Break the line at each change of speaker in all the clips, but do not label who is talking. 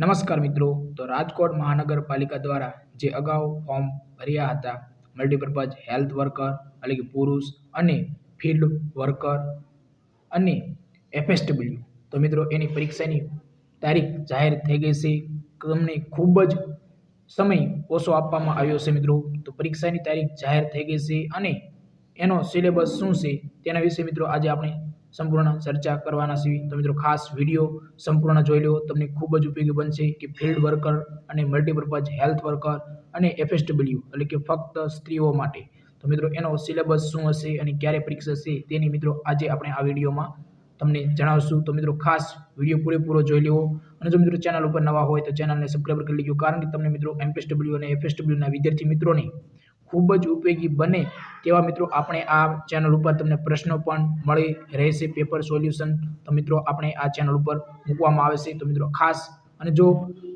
નમસ્કાર મિત્રો. તો રાજકોટ મહાનગરપાલિકા દ્વારા જે અગાઉ ફોર્મ ભર્યા હતા મલ્ટીપર્પઝ હેલ્થ વર્કર એટલે કે પુરુષ અને ફિલ્ડ વર્કર અને એફએસડબલ્યુ તો મિત્રો, એની પરીક્ષાની તારીખ જાહેર થઈ ગઈ છે. તમને ખૂબ જ સમય ઓછો આપવામાં આવ્યો છે મિત્રો. તો પરીક્ષાની તારીખ જાહેર થઈ ગઈ છે અને એનો સિલેબસ શું છે તેના વિશે મિત્રો આજે આપણે સંપૂર્ણ ચર્ચા કરવાના છીએ. તો મિત્રો, ખાસ વીડિયો સંપૂર્ણ જોઈ લો. તમને ખૂબ જ ઉપયોગી બનશે કે ફિલ્ડ વર્કર અને મલ્ટીપર્પઝ હેલ્થ વર્કર અને એફએસડબલ્યુ એટલે કે ફક્ત સ્ત્રીઓ માટે. તો મિત્રો, એનો સિલેબસ શું હશે અને ક્યારે પરીક્ષા છે તેની મિત્રો આજે આપણે આ વિડીયોમાં તમને જણાવશું. તો મિત્રો, ખાસ વીડિયો પૂરેપૂરો જોઈ લેવો અને જો મિત્રો ચેનલ ઉપર નવા હોય તો ચેનલને સબસ્ક્રાઈબ કરી લેજો. કારણ કે તમને મિત્રો એમપીએસડબલ્યુ અને એફએસડબલ્યુના વિદ્યાર્થી મિત્રોને ખૂબ જ ઉપયોગી બને તેવા મિત્રો આપણે આ ચેનલ ઉપર તમને પ્રશ્નો પણ મળી રહેશે પેપર સોલ્યુશન તો મિત્રો આપણે આ ચેનલ ઉપર મૂકવામાં આવે છે. તો મિત્રો ખાસ અને જો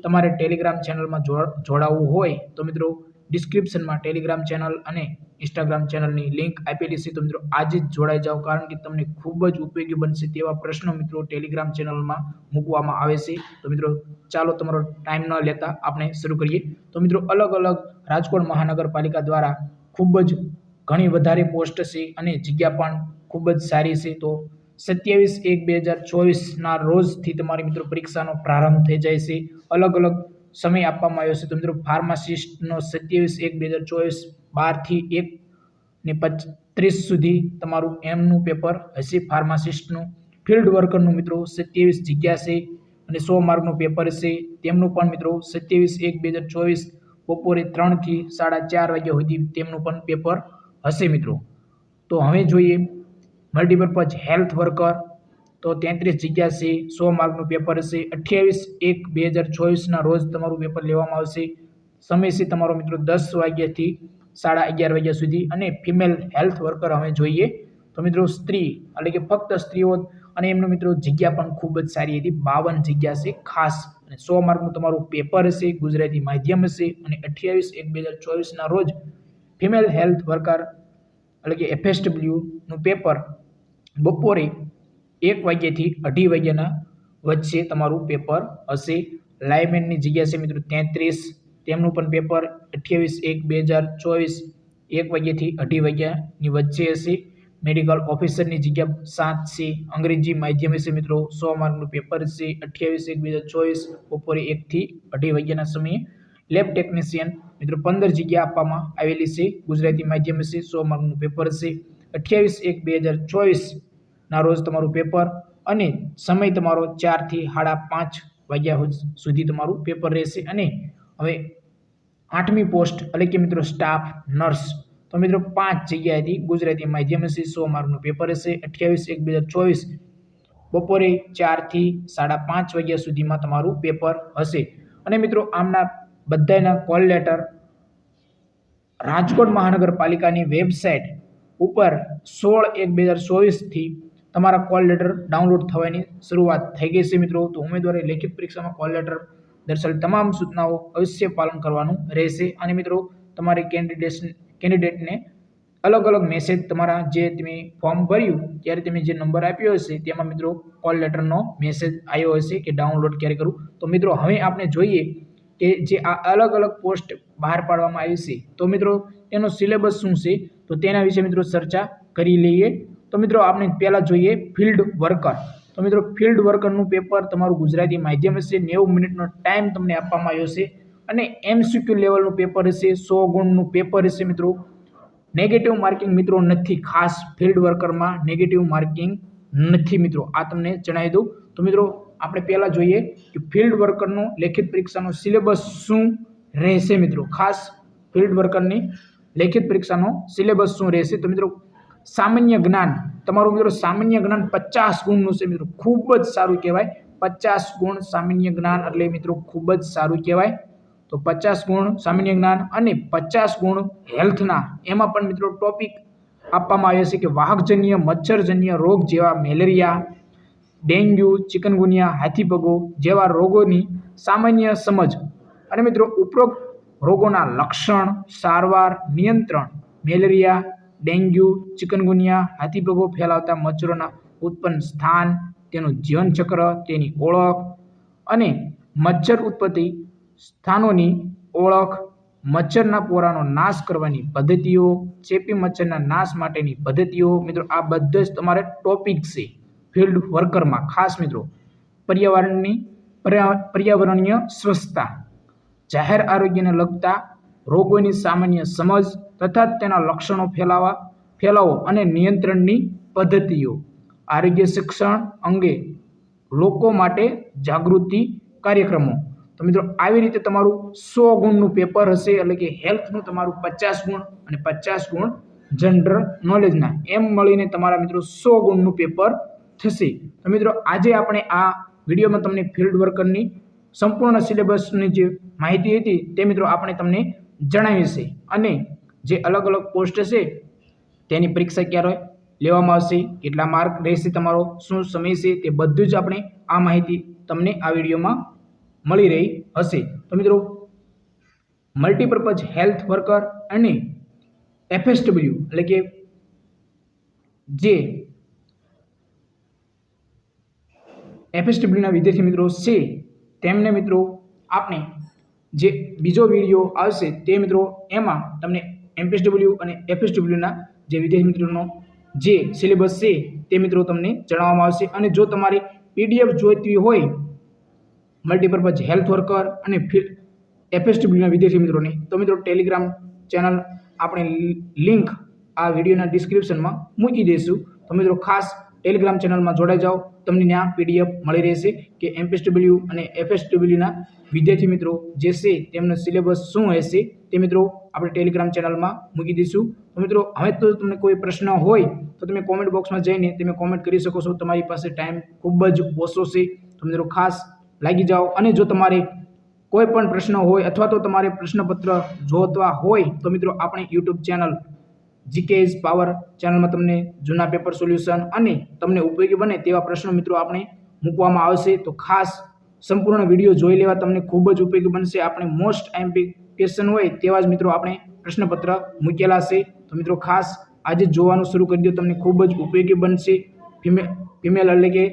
તમારે ટેલિગ્રામ ચેનલમાં જોડાવવું હોય તો મિત્રો ડિસ્ક્રિપ્શનમાં ટેલિગ્રામ ચેનલ અને ઇન્સ્ટાગ્રામ ચેનલની લિંક આપેલી છે. તો મિત્રો, આજે જ જોડાઈ જાઓ, કારણ કે તમને ખૂબ જ ઉપયોગી બનશે તેવા પ્રશ્નો મિત્રો ટેલિગ્રામ ચેનલમાં મૂકવામાં આવે છે. તો મિત્રો, ચાલો તમારો ટાઈમ ન લેતા આપણે શરૂ કરીએ. તો મિત્રો, અલગ અલગ રાજકોટ મહાનગરપાલિકા દ્વારા ખૂબ જ ઘણી વધારે પોસ્ટ છે અને જગ્યા પણ ખૂબ જ સારી છે. તો સત્યાવીસ એક બે હજાર ચોવીસના રોજથી તમારી મિત્રો પરીક્ષાનો પ્રારંભ થઈ જાય છે. અલગ અલગ સમય આપવામાં આવ્યો છે. તો મિત્રો ફાર્માસિસ્ટનો સત્યાવીસ એક બે હજાર ચોવીસ બારથી એક ને પત્રીસ સુધી તમારું એમનું પેપર હશે. ફાર્માસિસ્ટનું ફિલ્ડ વર્કરનું મિત્રો સત્યાવીસ જગ્યા છે અને સો માર્કનું પેપર છે. તેમનું પણ મિત્રો સત્યાવીસ એક બે હજાર ચોવીસ બપોરે ત્રણથી સાડા ચાર વાગ્યા સુધી તેમનું પણ પેપર હશે મિત્રો. તો હવે જોઈએ મલ્ટીપર્પઝ હેલ્થ વર્કર તો તેત્રીસ જગ્યા છે, સો માર્કનું પેપર હશે અઠ્યાવીસ એક બે હજાર ચોવીસના રોજ તમારું પેપર લેવામાં આવશે. સમય છે તમારો મિત્રો દસ વાગ્યાથી સાડા અગિયાર વાગ્યા સુધી અને ફિમેલ હેલ્થ વર્કર અમે જોઈએ. તો મિત્રો સ્ત્રી, એટલે કે ફક્ત સ્ત્રીઓ અને એમનું મિત્રો જગ્યા પણ ખૂબ જ સારી હતી. બાવન જગ્યા છે ખાસ. અને સો માર્કનું તમારું પેપર હશે ગુજરાતી માધ્યમ હશે અને અઠ્યાવીસ એક બે હજાર ચોવીસના રોજ ફિમેલ હેલ્થ વર્કર એટલે કે એફએસડબલ્યુનું પેપર બપોરે એક વાગ્યાથી અઢી વાગ્યાના વચ્ચે તમારું પેપર હશે. લાઇમેનની જગ્યા છે મિત્રો તેત્રીસ. તેમનું પણ પેપર અઠ્યાવીસ એક બે હજાર ચોવીસ. એક વાગ્યાથી અઢી વાગ્યાની વચ્ચે હશે. મેડિકલ ઓફિસરની જગ્યા સાત છે. અંગ્રેજી માધ્યમ હશે મિત્રો સો માર્કનું પેપર છે. અઠ્યાવીસ એક બે હજાર ચોવીસ. બપોરે એકથી અઢી વાગ્યાના સમયે લેબ ટેકનિશિયન મિત્રો પંદર જગ્યા આપવામાં આવેલી છે. ગુજરાતી માધ્યમ હશે સો માર્કનું પેપર છે. અઠ્યાવીસ એક બે હજાર ચોવીસના રોજ તમારું પેપર અને સમય તમારો ચારથી સાડા પાંચ વાગ્યા સુધી તમારું પેપર રહેશે અને હવે આઠમી પોસ્ટ એટલે કે મિત્રો, સ્ટાફ, નર્સ, તો મિત્રો પાંચ જગ્યાએથી ગુજરાતી માધ્યમ હશે, સો માર્કનું પેપર હશે, અઠ્યાવીસ, એક, બે, હજાર ચોવીસ, બપોરે ચારથી સાડા પાંચ વાગ્યા સુધીમાં તમારું પેપર હશે. અને મિત્રો આમના બધાના કોલ લેટર રાજકોટ મહાનગરપાલિકાની વેબસાઇટ ઉપર સોળ, એક, બે, હજાર ચોવીસથી તમારા કોલ લેટર ડાઉનલોડ થવાની શરૂઆત થઈ ગઈ છે મિત્રો. તો ઉમેદવારે લેખિત પરીક્ષામાં કોલ લેટર દર્શાવેલ તમામ સૂચનાઓ અવશ્ય પાલન કરવાનું રહેશે. અને મિત્રો, તમારી કેન્ડિડેટ કેન્ડિડેટને અલગ અલગ મેસેજ તમારા જે તમે ફોર્મ ભર્યું, ત્યારે તમે જે નંબર આપ્યો હશે, તેમાં મિત્રો કોલ લેટરનો મેસેજ આવ્યો હશે કે ડાઉનલોડ ક્યારે કરવું. તો મિત્રો, હવે આપણે જોઈએ કે જે આ અલગ અલગ પોસ્ટ બહાર પાડવામાં આવી છે. તો મિત્રો એનો સિલેબસ શું છે? તો તેના વિશે મિત્રો ચર્ચા કરી લઈએ. તો મિત્રો આપણે પહેલાં જોઈએ ફિલ્ડ વર્કર તો મિત્રો ફિલ્ડ વર્કરનું પેપર તમારું ગુજરાતી માધ્યમ હશે, નેવું મિનિટનો ટાઈમ તમને આપવામાં આવ્યો છે. અને એમસીક્યુ લેવલનું પેપર હશે, સો ગુણનું પેપર હશે મિત્રો. નેગેટિવ માર્કિંગ મિત્રો નથી, ખાસ ફિલ્ડ વર્કરમાં નેગેટિવ માર્કિંગ નથી મિત્રો. આ તમને જણાવી દઉં. તો મિત્રો આપણે પહેલાં જોઈએ કે ફિલ્ડ વર્કરનું લેખિત પરીક્ષાનો સિલેબસ શું રહેશે મિત્રો? ખાસ ફિલ્ડ વર્કરની લેખિત પરીક્ષાનો સિલેબસ શું રહેશે? તો મિત્રો સામાન્ય જ્ઞાન. તમારું મિત્રો સામાન્ય જ્ઞાન પચાસ ગુણનું છે મિત્રો. ખૂબ જ સારું કહેવાય. પચાસ ગુણ સામાન્ય જ્ઞાન એટલે મિત્રો ખૂબ જ સારું કહેવાય. તો પચાસ ગુણ સામાન્ય જ્ઞાન અને પચાસ ગુણ હેલ્થના એમાં પણ મિત્રો ટોપિક આપવામાં આવ્યો છે કે વાહકજન્ય, મચ્છરજન્ય રોગ જેવા મેલેરિયા, ડેન્ગ્યુ, ચિકનગુનિયા હાથીપગો જેવા રોગોની સામાન્ય સમજ અને મિત્રો ઉપરોક્ત રોગોના લક્ષણ, સારવાર, નિયંત્રણ, મેલેરિયા ડેન્ગ્યુ, ચિકનગુનિયા હાથીપગો ફેલાવતા મચ્છરોના ઉત્પન્ન સ્થાન, તેનું જીવનચક્ર તેની ઓળખ અને મચ્છર ઉત્પત્તિ સ્થાનોની ઓળખ, મચ્છરના પોરાનો નાશ કરવાની પદ્ધતિઓ, ચેપી મચ્છરના નાશ માટેની પદ્ધતિઓ. મિત્રો, આ બધો જ તમારે ટોપિક છે. ફિલ્ડ વર્કરમાં ખાસ મિત્રો, પર્યાવરણની પર્યાવરણીય સ્વચ્છતા જાહેર આરોગ્યને લગતા રોગોની સામાન્ય સમજ તથા તેના લક્ષણો ફેલાવા, ફેલાવો અને નિયંત્રણની પદ્ધતિઓ. આરોગ્ય શિક્ષણ અંગે લોકો માટે જાગૃતિ કાર્યક્રમો. તો મિત્રો, આવી રીતે તમારું સો ગુણનું પેપર હશે, એટલે કે હેલ્થનું તમારું પચાસ ગુણ અને પચાસ ગુણ જનરલ નોલેજના. એમ મળીને તમારા મિત્રો સો ગુણનું પેપર થશે. તો મિત્રો, આજે આપણે આ વિડીયોમાં તમને ફિલ્ડ વર્કરની સંપૂર્ણ સિલેબસની જે માહિતી હતી તે મિત્રો આપણે તમને જણાવી છે. અને જે અલગ અલગ પોસ્ટ છે, તેની પરીક્ષા ક્યારે લેવામાં આવશે, કેટલા માર્ક રહેશે તમારો, શું સમય છે, તે બધું જ આપણે આ માહિતી તમને આ વિડીયોમાં મળી રહી હશે. તો મિત્રો મલ્ટીપર્પઝ હેલ્થ વર્કર અને એફએસડબલ્યુ એટલે કે જે એફએસડબલ્યુના વિદ્યાર્થી મિત્રો છે, તેમને મિત્રો આપણે જે બીજો વીડિયો આવશે તે મિત્રો એમાં તમને એમપીએસડબલ્યુ અને એફએસડબલ્યુના જે વિદ્યાર્થી મિત્રોનો જે સિલેબસ છે તે મિત્રો તમને જણાવવામાં આવશે. અને જો તમારે પીડીએફ જોઈતી હોય મલ્ટીપર્પઝ હેલ્થ વર્કર અને એફએસડબલ્યુના વિદ્યાર્થી મિત્રોને, તો મિત્રો ટેલિગ્રામ ચેનલ આપણે લિંક આ વિડીયોના ડિસ્ક્રિપ્શનમાં મૂકી દઈશું. તો મિત્રો ખાસ ટેલિગ્રામ ચેનલમાં જોડાઈ જાઓ. તમને ત્યાં પીડીએફ મળી રહેશે કે એમપીએસડબલ્યુ અને એફએસડબલ્યુના વિદ્યાર્થી મિત્રો જે છે તેમનો સિલેબસ શું હશે તે મિત્રો આપણે ટેલિગ્રામ ચેનલમાં મૂકી દઈશું. તો મિત્રો, હવે તો તમને કોઈ પ્રશ્ન હોય તો તમે કોમેન્ટ બોક્સમાં જઈને તમે કોમેન્ટ કરી શકો છો. તમારી પાસે ટાઈમ ખૂબ જ ઓછો છે. તો મિત્રો, ખાસ લાગી જાઓ. અને જો તમારે કોઈ પણ પ્રશ્ન હોય અથવા તો તમારે પ્રશ્નપત્ર જોતવા હોય તો મિત્રો, આપણે યુટ્યુબ ચેનલ જીકેઝ પાવર ચેનલમાં તમને જૂના પેપર સોલ્યુશન અને તમને ઉપયોગી બને તેવા પ્રશ્નો મિત્રો આપણે મૂકવામાં આવશે. તો ખાસ સંપૂર્ણ વીડિયો જોઈ લેવા તમને ખૂબ જ ઉપયોગી બનશે. આપણે મોસ્ટ એમપી ક્વેશ્ચન હોય તેવા જ મિત્રો આપણે પ્રશ્નપત્ર મૂકેલા છે. તો મિત્રો ખાસ આજે જોવાનું શરૂ કરી દો. તમને ખૂબ જ ઉપયોગી બનશે. ફિમેલ ફિમેલ એટલે કે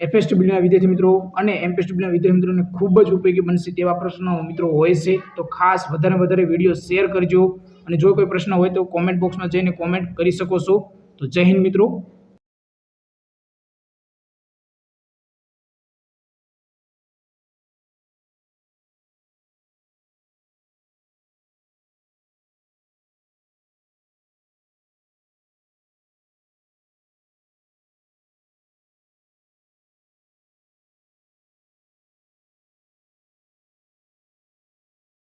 એફએસડબલ્યુના વિદ્યાર્થી મિત્રો અને એમપીએસડબલ્યુના વિદ્યાર્થી મિત્રોને ખૂબ જ ઉપયોગી બનશે તેવા પ્રશ્નો મિત્રો હોય છે. તો ખાસ વધારે વધારે વીડિયો શેર કરજો. અને જો કોઈ પ્રશ્ન હોય તો કોમેન્ટ બોક્સમાં જઈને કોમેન્ટ કરી શકો છો. તો જય હિન્દ મિત્રો.